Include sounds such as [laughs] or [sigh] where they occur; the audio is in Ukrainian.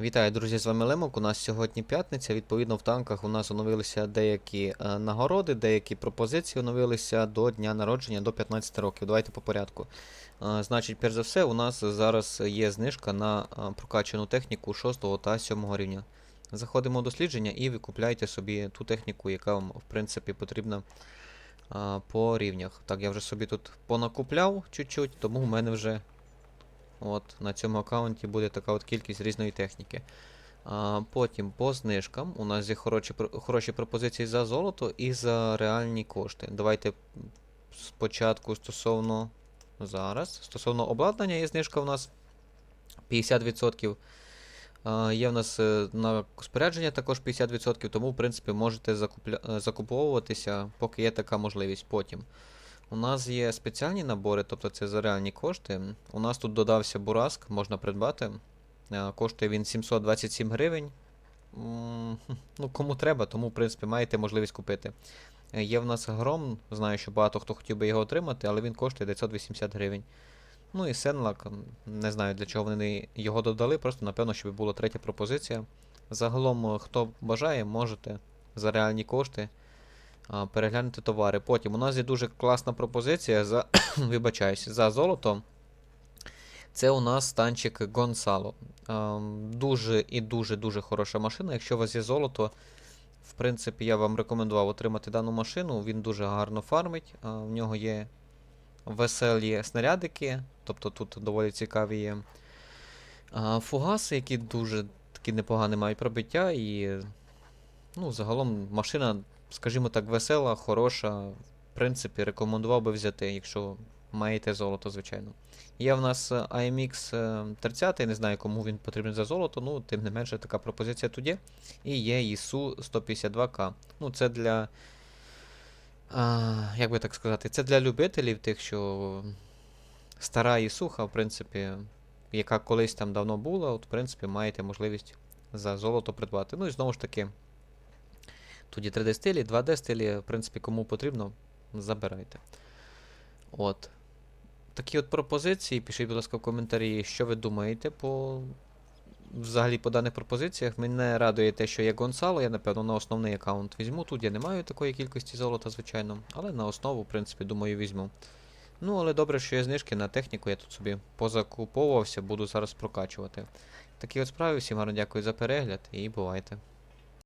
Вітаю, друзі, з вами Лемок. У нас сьогодні п'ятниця. Відповідно, в танках у нас оновилися деякі е, нагороди, деякі пропозиції оновилися до дня народження до 15 років. Давайте по порядку. Е, значить, перш за все, у нас зараз є знижка на е, прокачану техніку 6 та 7 рівня. Заходимо в дослідження і ви купляєте собі ту техніку, яка вам, в принципі, потрібна по рівнях. Так, я вже собі тут понакупляв чуть-чуть, тому в мене вже От, на цьому аккаунті буде така от кількість різної техніки. А, потім по знижкам у нас є хороші, хороші пропозиції за золото і за реальні кошти. Давайте спочатку стосовно зараз. Стосовно обладнання є знижка у нас 50%. А, є в нас е, на спорядження також 50%, тому, в принципі, можете закупля... е, закуповуватися, поки є така можливість потім. У нас є спеціальні набори, тобто це за реальні кошти. У нас тут додався Бураск, можна придбати. Е, Коштує він 727 гривень. [laughs] Ну, кому треба, тому, в принципі, маєте можливість купити. Е, Є в нас гром, знаю, що багато хто хотів би його отримати, але він коштує 980 гривень. Ну і Сенлак, не знаю для чого вони його додали, просто напевно, щоб була третя пропозиція. Загалом, е, хто бажає, можете за реальні кошти переглянути товари. Потім у нас є дуже класна пропозиція за, [coughs] вибачаюсь, за золото. Це у нас станчик Гонсало. Дуже і дуже-дуже хороша машина. Якщо у вас є золото, в принципі, я вам рекомендував отримати дану машину. Він дуже гарно фармить. В нього є веселі снарядики, тобто тут доволі цікаві фугаси, які дуже такі непогані мають пробиття. І ну, загалом машина, скажімо так, весела, хороша. В принципі, рекомендував би взяти, якщо маєте золото, звичайно. Є в нас е, AMX е, 30, не знаю, кому він потрібен за золото, ну, тим не менше, така пропозиція тут є. І є ISU 152К. Ну, це для. А, як би так сказати, це для любителів тих, що стара Ісуха, в принципі, яка колись там давно була, от, в принципі, маєте можливість за золото придбати. Ну і знову ж таки, тут є 3D стилі, 2D стилі, в принципі, кому потрібно, забирайте. От. Такі от пропозиції. Пишіть, будь ласка, в коментарі, що ви думаєте по взагалі по даних пропозиціях. Мене радує те, що є Гонсало, я, напевно, на основний аккаунт візьму. Тут я не маю такої кількості золота, звичайно, але на основу, в принципі, думаю, візьму. Ну, але добре, що є знижки на техніку, я тут собі позакуповувався, буду зараз прокачувати. Такі от справи, всім гарно дякую за перегляд і бувайте.